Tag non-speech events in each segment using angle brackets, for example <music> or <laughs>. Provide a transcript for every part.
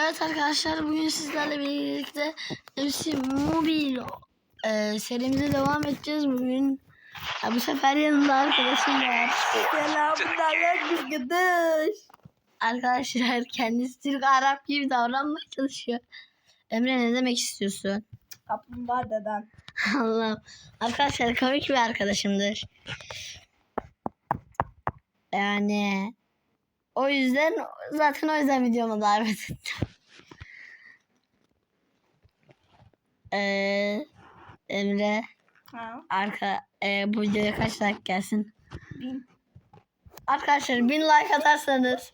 Evet arkadaşlar bugün sizlerle birlikte MC Mobile e, serimize devam edeceğiz bugün. Ya bu sefer yanımda arkadaşım var. Selamünaleyküm arkadaş. Arkadaşlar kendisi Türk Arap gibi davranmaya çalışıyor. Emre ne demek istiyorsun? Kaplumbağa deden. Allah'ım. Arkadaşlar komik bir arkadaşımdır. Yani o yüzden zaten o yüzden videoma davet ettim. Ee, Emre Ha. arka e, bu videoya kaç like gelsin? Bin. Arkadaşlar bin like atarsanız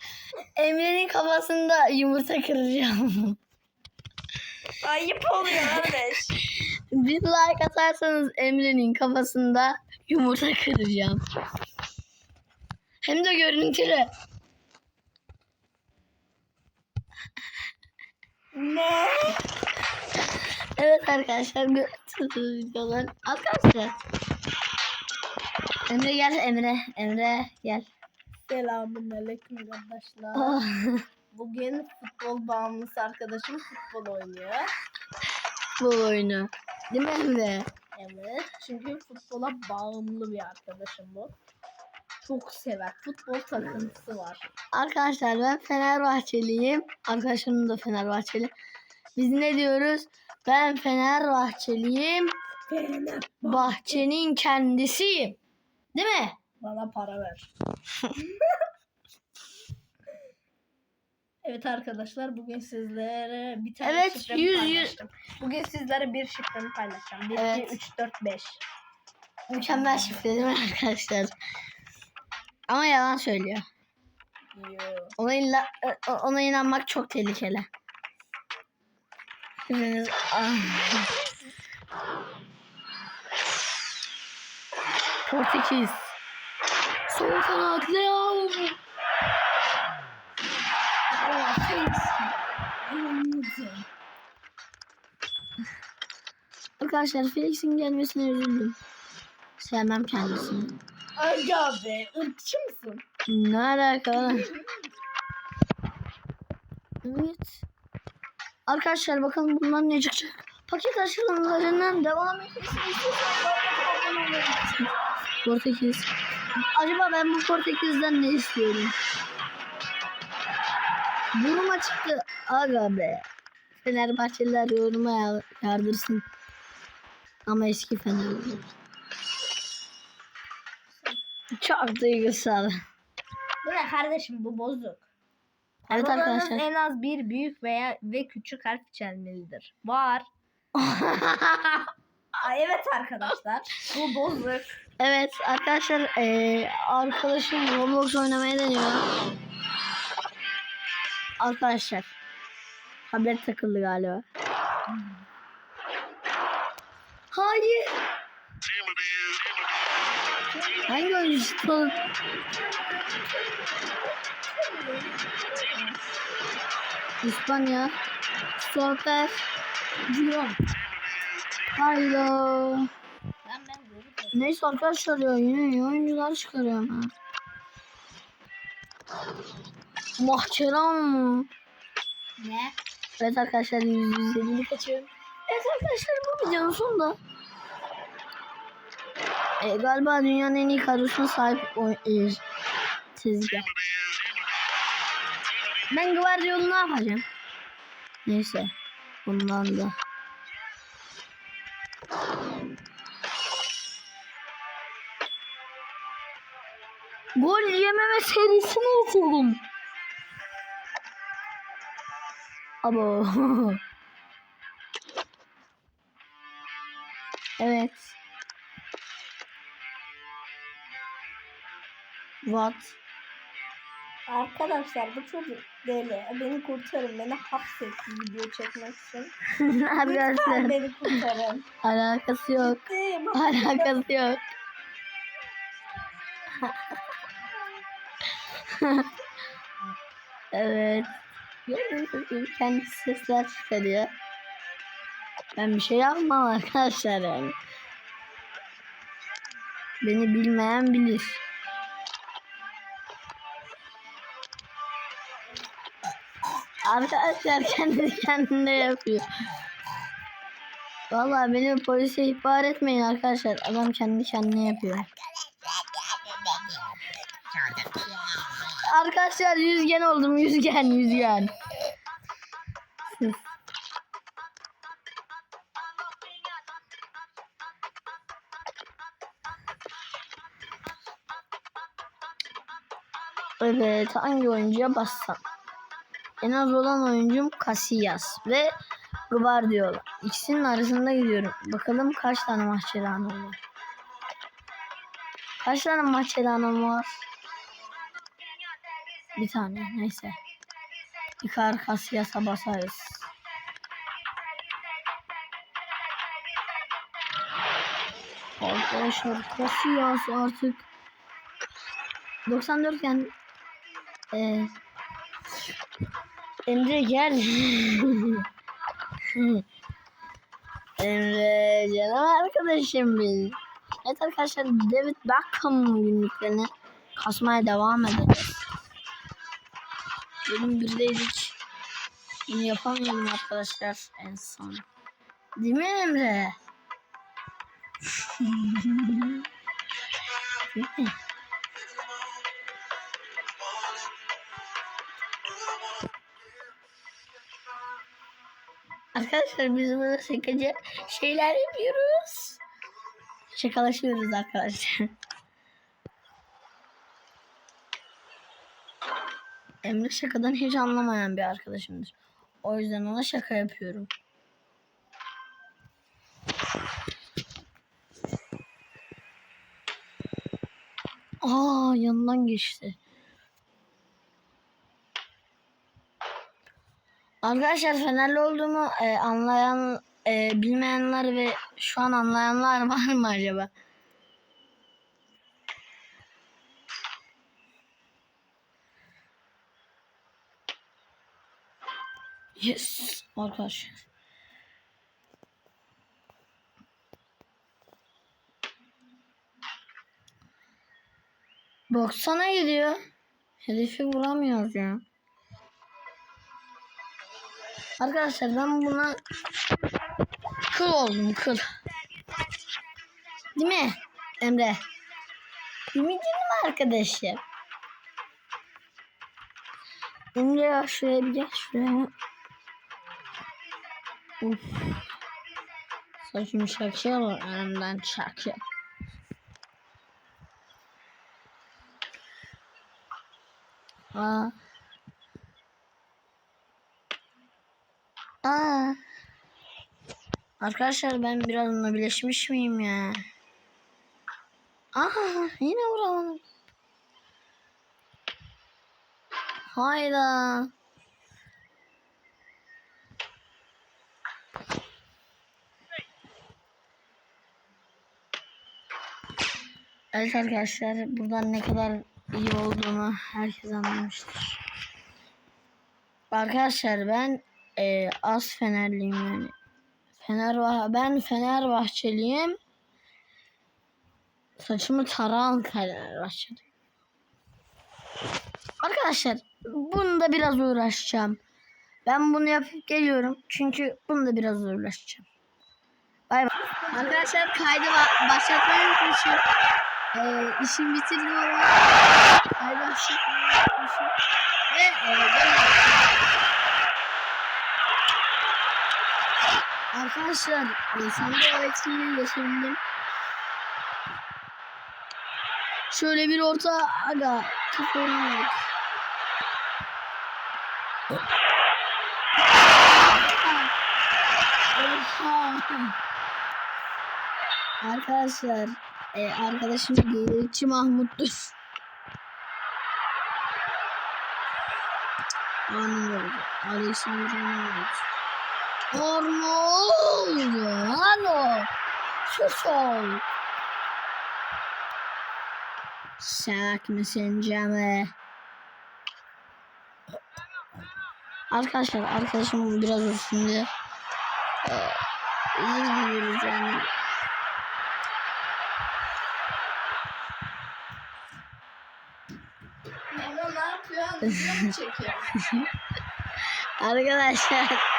Emre'nin kafasında yumurta kıracağım. <laughs> Ayıp oluyor kardeş. bin like atarsanız Emre'nin kafasında yumurta kıracağım. Hem de görüntülü. ne? Evet arkadaşlar görüntülü videolar. Arkadaşlar. Emre gel Emre. Emre gel. Selamünaleyküm arkadaşlar. Oh. Bugün futbol bağımlısı arkadaşım futbol oynuyor. Bu oyunu. Değil mi Emre? Evet. Çünkü futbola bağımlı bir arkadaşım bu. Çok sever. Futbol takıntısı var. Arkadaşlar ben Fenerbahçeliyim. Arkadaşlarım da Fenerbahçeli. Biz ne diyoruz? Ben Fenerbahçeliyim. Fener. Bahçenin kendisiyim. Değil mi? Bana para ver. <laughs> Evet arkadaşlar bugün sizlere bir tane Evet, şifremi yüz- paylaştım. Bugün sizlere bir şifremi paylaşacağım. 1, Evet. 2, 3, 4, 5. Mükemmel şifre değil mi arkadaşlar? Ama yalan söylüyor. Ona, illa- ona inanmak çok tehlikeli. Hepiniz... Ah. Portekiz. Sol kanat Leo. Arkadaşlar Felix'in gelmesine üzüldüm. Sevmem kendisini. Aga be ırkçı mısın? Ne alaka? lan? Evet. Arkadaşlar bakalım bunlar ne çıkacak. Paket açılımlarından devam etmesini istiyorsanız. Portekiz. Acaba ben bu Portekiz'den ne istiyorum? Buruma çıktı. Aga be. Fenerbahçeliler yoruma ya- yardırsın. Ama eski Fenerbahçe. Çok duygusal. Bu ne kardeşim bu bozuk. Evet Parolanız arkadaşlar. en az bir büyük veya ve küçük harf içermelidir. Var. <laughs> Aa, evet arkadaşlar. Bu bozuk. evet arkadaşlar eee, arkadaşım Roblox oynamaya deniyor. Arkadaşlar. Haber takıldı galiba. Hayır. Hangi oyuncu tutalım? İspanya. Stopper. Diyor. Haylo. Neyse arkadaşlar ya yine iyi oyuncular çıkarıyorum ha. Mahkeram mı? Ne? Evet arkadaşlar 150'lik açıyorum. Evet arkadaşlar bu videonun sonunda. E, galiba dünyanın en iyi kadrosuna sahip o, e, tezgah. Ben Guardiola'yı ne yapacağım? Neyse. Bundan da. Gol yememe serisini bitirdim. Abo. <laughs> evet. What? Arkadaşlar bu çocuk deli. Beni kurtarın. Beni hapsetti video çekmek için. <laughs> Arkadaşlar beni kurtarın. alakası yok. Ciddiyim. Alakası yok. <laughs> evet. Gördüğünüz kendisi sesler çıkarıyor. Ben bir şey yapmam arkadaşlar yani. Beni bilmeyen bilir. Arkadaşlar kendi <laughs> kendine yapıyor. Vallahi beni polise ihbar etmeyin arkadaşlar. Adam kendi kendine yapıyor. Arkadaşlar yüzgen oldum yüzgen yüzgen. Evet hangi oyuncuya bassam? En az olan oyuncum Casillas ve Guardiola. İkisinin arasında gidiyorum. Bakalım kaç tane maç ilanı var. Kaç tane maç ilanı var? Bir tane neyse. Icar Casillas'a basarız. Arkadaşlar Casillas artık 94 iken e, Emre gel. Emre canım arkadaşım benim. Evet arkadaşlar David Beckham günlüklerini kasmaya devam edeceğiz. Bölüm birdeydik. Bunu yapamıyorum arkadaşlar en son. Değil mi Emre? <laughs> Değil mi? Arkadaşlar biz burada şakacı şeyler yapıyoruz. Şakalaşıyoruz arkadaşlar. Emre şakadan hiç anlamayan bir arkadaşımdır. O yüzden ona şaka yapıyorum. Aa yanından geçti. Arkadaşlar Fenerli olduğumu e, anlayan, e, bilmeyenler ve şu an anlayanlar <laughs> var mı acaba? Yes arkadaşlar. Baksana gidiyor. Hedefi vuramıyoruz ya. Arkadaşlar ben buna kıl oldum kıl. Değil mi Emre? Değil mi arkadaşım? Emre ya şuraya bir gel şuraya. Uf. Saçım şakıyor mu? Önümden çakıyor. Aa. Aa. Arkadaşlar ben biraz onunla birleşmiş miyim ya? Aha yine vuramadım. Hayda. Evet arkadaşlar buradan ne kadar iyi olduğumu herkes anlamıştır. Arkadaşlar ben e, az Fenerliyim yani. Fenerbahçe ben Fenerbahçeliyim. Saçımı taran Fenerbahçeliyim. Arkadaşlar bunu da biraz uğraşacağım. Ben bunu yapıp geliyorum. Çünkü bunu da biraz uğraşacağım. Bay bay. Arkadaşlar kaydı ba- başlatmayı unutmuşum. Ee, işimi bitirdim ama kaydı başlatmayı unutmuşum. Ve e, ben Arkadaşlar e, sonunda o etkinliği yaşabildim. Şöyle bir orta aga kafa oynamak. Oha. Arkadaşlar e, arkadaşım Geyilikçi Mahmut'tur. Oldu. Alexander Arnold. Arnold. Arnold. Sus ol. Sak mısın Cemre? Arkadaşlar arkadaşım biraz olsun diye ee, iyi gidiyoruz yani. Arkadaşlar.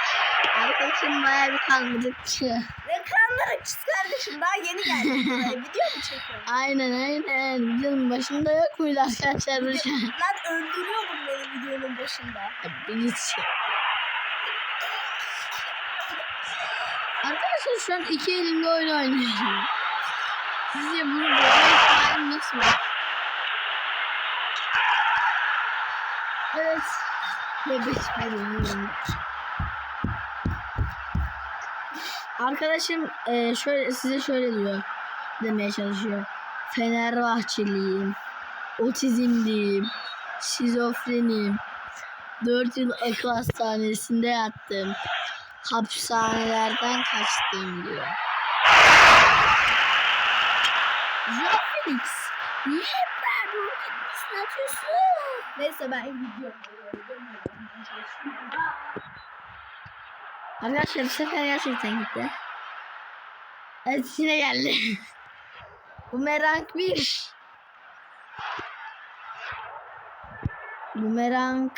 Arkadaşım bayağı bir kandırıkçı. Ne kandırıkçısı kardeşim daha yeni geldi video mu çekiyorsun? Aynen aynen. Videonun başında yok muydu arkadaşlar bu şey? Lan öldürüyordun beni videonun başında. Git. Arkadaşlar şu an iki elimle oyun oynuyorum. Sizce bunu böyle ihtimalim nasıl var? Evet. Ve beş Arkadaşım e, şöyle size şöyle diyor demeye çalışıyor. Fenerbahçeliyim. Otizmliyim. Şizofrenim. 4 yıl akıl hastanesinde yattım. Hapishanelerden kaçtım diyor. Felix, niye hep ben gitmişsin atıyorsun? Neyse ben gidiyorum. Arkadaşlar bu sefer gerçekten gitti. Evet yine geldi. <laughs> Bumerang 1. Bumerang.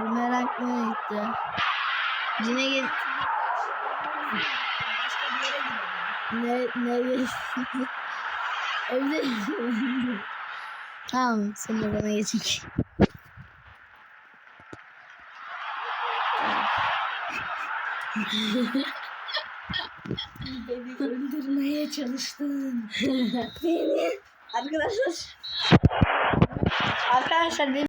Bumerang ne gitti? Yine gel. Başka bir yere gidelim. Ne ne? Evde. <laughs> <laughs> tamam de bana geçecek. Beni öldürmeye çalıştın. <laughs> Beni. Arkadaşlar. Arkadaşlar benim